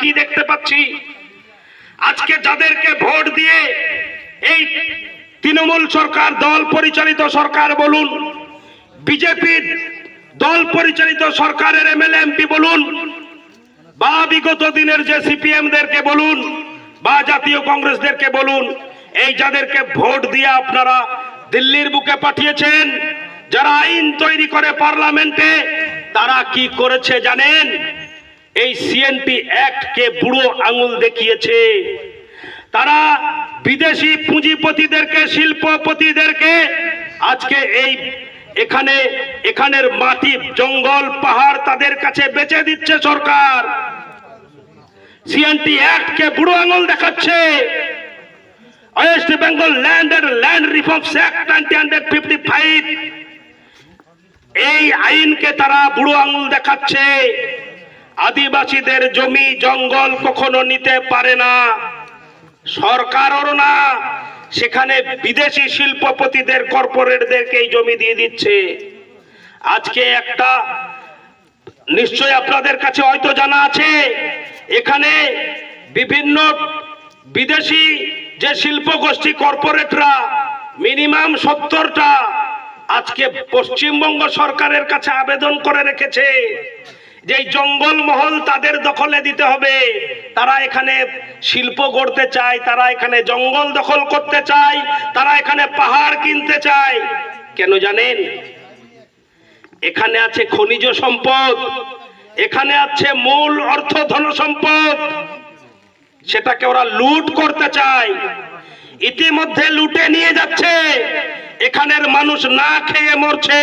কি দেখতে পাচ্ছি? আজকে যাদেরকে ভোট দিয়ে এই তৃণমূল সরকার দল পরিচালিত সরকার বলুন, বিজেপির দল পরিচালিত সরকারের এম এমএলএ, এমপি বলুন, বা বিগত দিনের যে সিপিএমদেরকে বলুন, বা জাতীয় কংগ্রেসদেরকে বলুন, এই যাদেরকে ভোট দিয়ে আপনারা দিল্লির বুকে পাঠিয়েছেন, যারা আইন তৈরি করে পার্লামেন্টে, তারা কি করেছে জানেন? এই সিএনপি অ্যাক্টকে বুড়ো আঙুল দেখিয়েছে। তারা বিদেশি পুঁজিপতিদেরকে, শিল্পপতিদেরকে আজকে এই এখানে, এখানের মাটি, জঙ্গল, পাহাড় তাদের কাছে বেচে দিচ্ছে সরকার। সিএনটি অ্যাক্টকে বুড়ো আঙুল দেখাচ্ছে। West Bengal land and land reforms act nineteen fifty five. এই আইনকে তারা বুড়ো আঙুল দেখাচ্ছে। আদিবাসীদের জমি, জঙ্গল কখনো নিতে পারে না। সরকারও না, সেখানে বিদেশি শিল্পপতিদের, কর্পোরেটদেরকে এই জমি দিয়ে দিচ্ছে। আজকে একটা নিশ্চয় আপনাদের কাছে হয়তো জানা আছে, এখানে বিভিন্ন বিদেশি যে শিল্প গোষ্ঠী কর্পোরেটরা, মিনিমাম সত্তরটা আজকে পশ্চিমবঙ্গ সরকারের কাছে আবেদন করে রেখেছে। যে এই জঙ্গল মহল তাদের দখলে দিতে হবে। তারা এখানে শিল্প গড়তে চায়, তারা এখানে জঙ্গল দখল করতে চায়, তারা এখানে পাহাড় কিনতে চায়। কেন জানেন? এখানে আছে খনিজ সম্পদ, এখানে আছে মূল অর্থ ধন সম্পদ। সেটাকে ওরা লুট করতে চায়। ইতিমধ্যে লুটে নিয়ে যাচ্ছে। এখানের মানুষ না খেয়ে মরছে।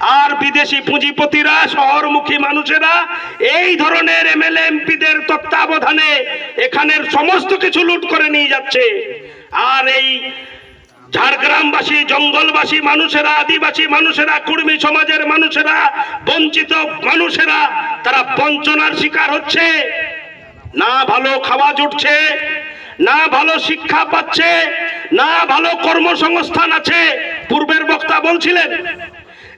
আর বিদেশি পুঁজিপতিরা, শহরমুখী মানুষেরা এই ধরনের এমএলএ এমপিদের তত্ত্বাবধানে এখানের সমস্ত কিছু লুট করে নিয়ে যাচ্ছে। আর এই ঝাড়গ্রামবাসী, জঙ্গলবাসী মানুষেরা, আদিবাসী মানুষেরা, কুর্মী সমাজের মানুষেরা, বঞ্চিত মানুষেরা, তারা বঞ্চনার শিকার হচ্ছে। না ভালো খাওয়া জুটছে, না ভালো শিক্ষা পাচ্ছে, না ভালো কর্মসংস্থান আছে। পূর্বের বক্তা বলছিলেন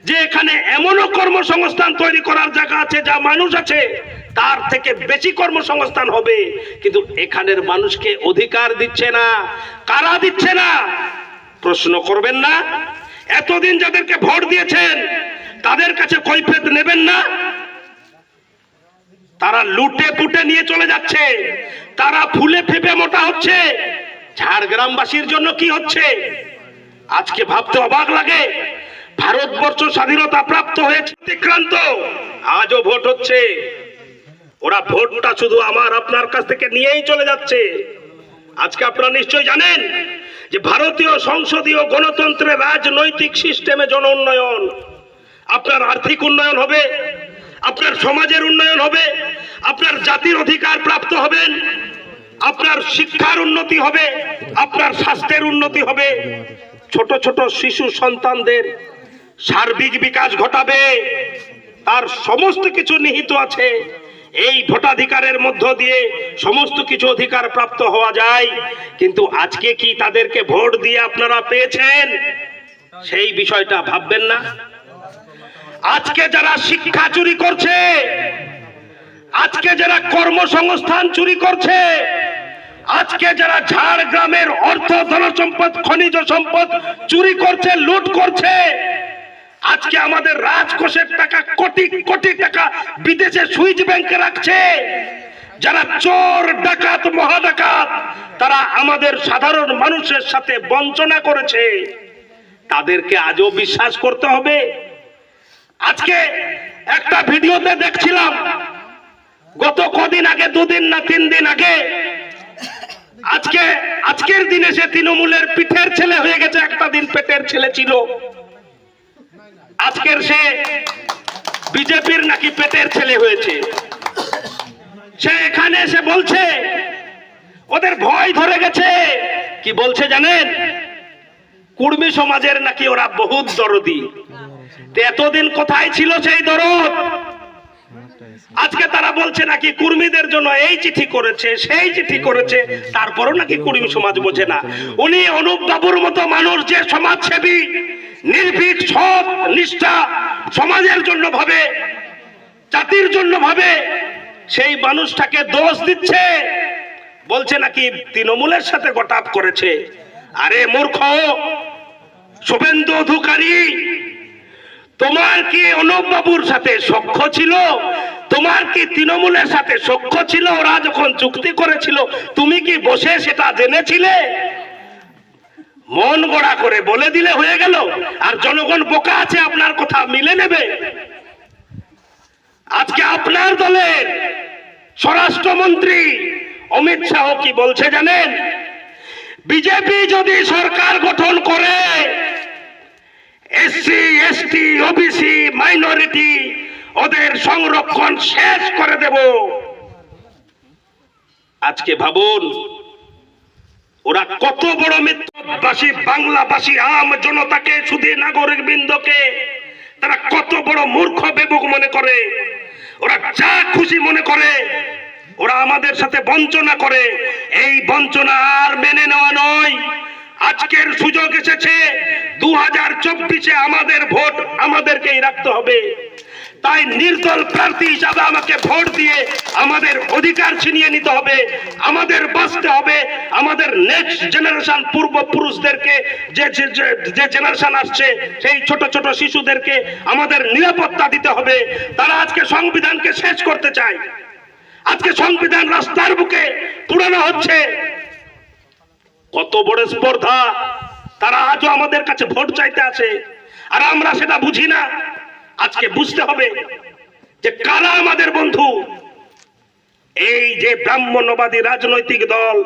যে এখানে এমনও কর্মসংস্থান তৈরি করার জায়গা আছে, যা মানুষ আছে, তার থেকে বেশি কর্মসংস্থান হবে। কিন্তু এখানের মানুষকে অধিকার দিচ্ছে না। কারা দিচ্ছে না? প্রশ্ন করবেন না। এতদিন যাদেরকে ভোট দিয়েছেন, তাদের কাছে কৈফেত নেবেন না। তারা লুটে পুটে নিয়ে চলে যাচ্ছে। তারা ফুলে ফেপে মোটা হচ্ছে। ঝাড়গ্রামবাসীর জন্য কি হচ্ছে? আজকে ভাবতে অবাক লাগে। ভারতবর্ষ স্বাধীনতা প্রাপ্ত হয়েছে। অতিক্রান্ত আজও ভোট হচ্ছে। ওরা ভোটটা শুধু আমার, আপনার কাছ থেকে নিয়েই চলে যাচ্ছে। আজকে আপনারা নিশ্চয় জানেন যে ভারতীয় সংসদীয় গণতন্ত্রের রাজনৈতিক সিস্টেমে জন উন্নয়ন। আপনার আর্থিক উন্নয়ন হবে, আপনার সমাজের উন্নয়ন হবে, আপনার জাতির অধিকার প্রাপ্ত হবেন, আপনার শিক্ষার উন্নতি হবে, আপনার স্বাস্থ্যের উন্নতি হবে। ছোট ছোট শিশু সন্তানদের সার্বিক বিকাশ ঘটাবে। তার সমস্ত কিছু নিহিত আছে। এই ভোটাধিকারের মধ্য দিয়ে সমস্ত কিছু অধিকার প্রাপ্ত হওয়া যায়। কিন্তু আজকে কি তাদেরকে ভোট দিয়ে আপনারা পেয়েছেন? সেই বিষয়টা ভাববেন না। আজকে যারা শিক্ষা চুরি করছে, আজকে যারা কর্মসংস্থান চুরি করছে, আজকে যারা ঝাড়গ্রামের অর্থ ধন সম্পদ খনিজ সম্পদ চুরি করছে, লুট করছে আজকে আমাদের রাজকোষের টাকা কোটি কোটি টাকা বিদেশে সুইচ ব্যাংকে রাখছে। যারা চোর, ডাকাত, মহাডাকাত, তারা আমাদের সাধারণ মানুষের সাথে বঞ্চনা করেছে। তাদেরকে আজও বিশ্বাস করতে হবে। আজকে একটা ভিডিওতে দেখছিলাম, গত কদিন আগে, দুদিন না তিন দিন আগে, আজকে, আজকের দিনে সে তৃণমূলের পিঠের ছেলে হয়ে গেছে, একটা দিন পেটের ছেলে ছিল। আজকের সে বিজেপির নাকি পেটের ছেলে হয়েছে। সে এখানে এসে বলছে, ওদের ভয় ধরে গেছে। কি বলছে জানেন? কুর্মী সমাজের নাকি ওরা বহুত দরদি। এতদিন কোথায় ছিল সেই দরদ? আজকে তারা বলছে নাকি কুর্মীদের জন্য এই চিঠি করেছে, সেই চিঠি করেছে, তারপরও নাকি কুর্মী সমাজ বোঝে না। উনি অনুপ বাবুর মতো মানুষ, যে সমাজসেবী, নির্ভীক, সৎ, নিষ্ঠা, সমাজের জন্য ভাবে, জাতির জন্য ভাবে, সেই মানুষটাকে দোষ দিচ্ছে। বলছে নাকি তৃণমূলের সাথে গটাপ করেছে। আরে মূর্খ, শুভেন্দু অধিকারী, তোমার কি অনুপ বাবুর সাথে সখ্য ছিল? তোমার কি তৃণমূলের সাথে সখ্য ছিল? ওরা যখন চুক্তি করেছিল, তুমি কি বসে সেটা জেনেছিলে? মন গড়া করে বলে দিলে হয়ে গেল। আর জনগণ বোকা আছে, আপনার কথা মিলে নেবে। আজকে আপনার দলের স্বরাষ্ট্রমন্ত্রী অমিত শাহ কি বলছে জানেন? বিজেপি যদি সরকার গঠন করে, এসসি, এসটি, ওবিসি, মাইনরিটি ওদের সংরক্ষণ শেষ করে দেব। আজকে ভাবুন, ওরা কত বড় মিত্রবাসী বাংলাবাসী, আম জনতাকে, শুধু নাগরিক বৃন্দকে তারা কত বড় মূর্খ, বেবুক মনে করে। ওরা যা খুশি মনে করে, ওরা আমাদের সাথে বঞ্চনা করে। এই বঞ্চনা আর মেনে নেওয়া নয়। আজকের সুযোগ এসেছে দু হাজার চব্বিশে আমাদের ভোট আমাদেরকেই রাখতে হবে। তাই নির্দল প্রার্থী হিসাবে আমাকে ভোট দিয়ে আমাদের অধিকার ছিনিয়ে নিতে হবে, আমাদের বাঁচতে হবে, আমাদের নেক্সট জেনারেশন পূর্বপুরুষদেরকে, যে, যে- জেনারেশন আসছে, সেই ছোট ছোট শিশুদেরকে আমাদের নিরাপত্তা দিতে হবে। তারা আজকে সংবিধানকে শেষ করতে চায়। আজকে সংবিধান রাস্তার বুকে পুরানো হচ্ছে। কত বড় স্পর্ধা। তারা আজও আমাদের কাছে ভোট চাইতে আছে আর আমরা সেটা বুঝি না। আজকে বুঝতে হবে যে কারা আমাদের বন্ধু? এই যে ব্রাহ্মণ্যবাদী রাজনৈতিক দল,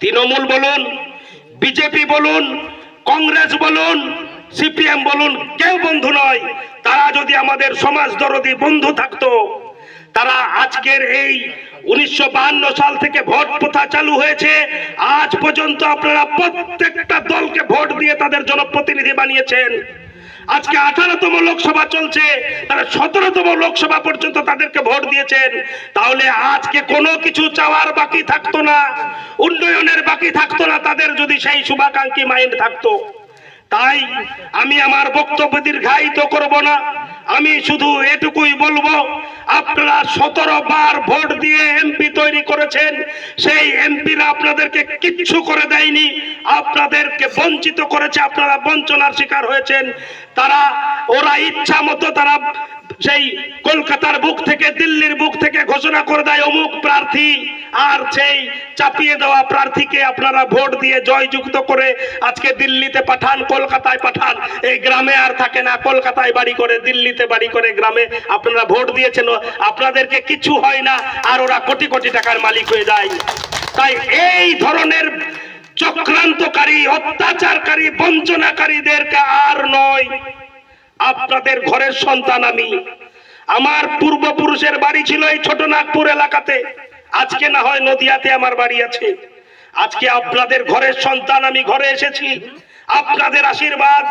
তৃণমূল বলুন, বিজেপি বলুন, কংগ্রেস বলুন, সিপিএম বলুন, কেউ বন্ধু নয়। তারা যদি আমাদের সমাজ দরদি বন্ধু থাকতো, তারা আজকের এই উনিশশো সাল থেকে ভোট প্রথা চালু হয়েছে। আজ পর্যন্ত আপনারা প্রত্যেকটা দলকে ভোট দিয়ে তাদের জনপ্রতিনিধি বানিয়েছেন। আজকে আঠারোতম লোকসভা চলছে, তারা সতেরোতম লোকসভা পর্যন্ত তাদেরকে ভোট দিয়েছেন। তাহলে আজকে কোনো কিছু চাওয়ার বাকি থাকতো না, উন্নয়নের বাকি থাকতো না তাদের যদি সেই শুভাকাঙ্ক্ষী মাইন্ড থাকতো। তাই আমি আমার বক্তব্য দীর্ঘায়িত করব না, আমি শুধু এটুকুই বলব আপনারা সতেরো বার ভোট দিয়ে এমপি তৈরি করেছেন। সেই এমপিরা আপনাদেরকে কিচ্ছু করে দেয়নি। আপনাদেরকে বঞ্চিত করেছে, আপনারা বঞ্চনার শিকার হয়েছেন। তারা, ওরা ইচ্ছা মতো তারা সেই কলকাতার বুক থেকে, দিল্লির বুক থেকে ঘোষণা করে দেয়, অমুক প্রার্থী আর সেই চাপিয়ে দেওয়া প্রার্থীকে আপনারা ভোট দিয়ে জয়যুক্ত করে আজকে দিল্লিতে পাঠান, কলকাতায় পাঠান। এই গ্রামে আর থাকে না, কলকাতায় বাড়ি করে, দিল্লিতে বাড়ি করে, গ্রামে আপনারা ভোট দিয়েছেন। আপনাদেরকে কিছু হয় না, আর ওরা কোটি কোটি টাকার মালিক হয়ে যায়। তাই এই ধরনের চক্রান্তকারী, অত্যাচারকারী, বঞ্চনাকারীদেরকে আর নয়, আপনাদের ঘরের সন্তান আমি। আমার পূর্বপুরুষের বাড়ি ছিল এই ছোটনাগপুর এলাকাতে। আজকে না হয় নদিয়াতে আমার বাড়ি আছে। আজকে আপনাদের ঘরের সন্তান আমি ঘরে এসেছি। আপনাদের আশীর্বাদ।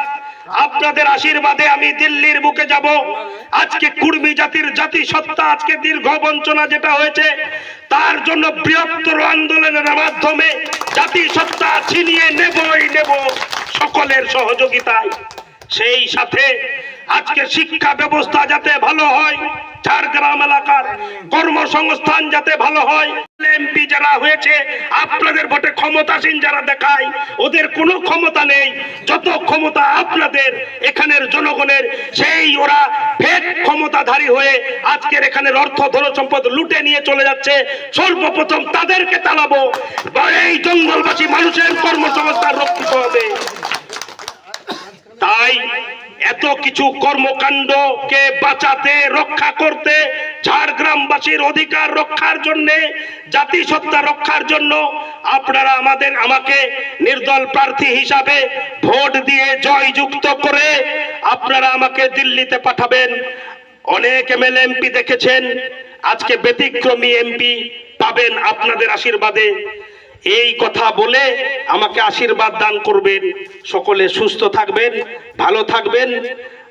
আপনাদের আশীর্বাদে আমি দিল্লির বুকে যাব। আজকে কুর্মী জাতির জাতি সত্তা আজকে দীর্ঘ বঞ্চনা যেটা হয়েছে, তার জন্য বৃহত্তর আন্দোলনের মাধ্যমে জাতি সত্তা ছিনিয়ে নেবই নেব সকলের সহযোগিতায়। সেই সাথে আজকে শিক্ষা ব্যবস্থা যাতে ভালো হয় ঝাড়গ্রাম এলাকার কর্মসংস্থান যাতে ভালো হয়, এমপি যারা হয়েছে, আপনাদের ভোটে ক্ষমতাসীন যারা দেখায়, ওদের কোনো ক্ষমতা নেই। যত ক্ষমতা আপনাদের, এখানের জনগণের, সেই ওরা ফেক ক্ষমতাধারী হয়ে আজকের এখানের অর্থ ধন সম্পদ লুটে নিয়ে চলে যাচ্ছে। সর্বপ্রথম তাদেরকে তাড়াবো। বা এই জঙ্গলবাসী মানুষের কর্মসংস্থান রক্ষিত হবে তাই এত কিছু কর্মকাণ্ডকে বাঁচাতে, রক্ষা করতে, ঝাড়গ্রামবাসীর অধিকার রক্ষার জন্য, জাতিসত্তা রক্ষার জন্য আপনারা আমাদের, আমাকে নির্দল প্রার্থী হিসাবে ভোট দিয়ে জয়যুক্ত করে আপনারা আমাকে দিল্লিতে পাঠাবেন। অনেক এমএলএ এমপি দেখেছেন, আজকে ব্যতিক্রমী এমপি পাবেন আপনাদের আশীর্বাদে। এই কথা বলে আমাকে আশীর্বাদ দান করবেন। সকলে সুস্থ থাকবেন, ভালো থাকবেন।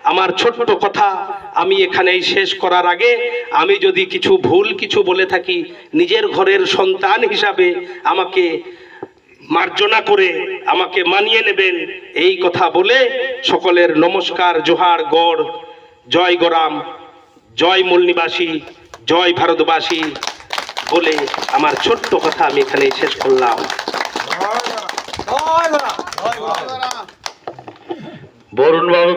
আমার ছোট্ট কথা আমি এখানেই শেষ করার আগে, আমি যদি কিছু ভুল কিছু বলে থাকি, নিজের ঘরের সন্তান হিসাবে আমাকে মার্জনা করে আমাকে মানিয়ে নেবেন, এই কথা বলে সকলের নমস্কার, জোহার, গড়। জয় গরাম, জয় মূল নিবাসী, জয় ভারতবাসী। বলে আমার ছোট্ট কথা আমি এখানে শেষ করলাম। বরুণ বাবু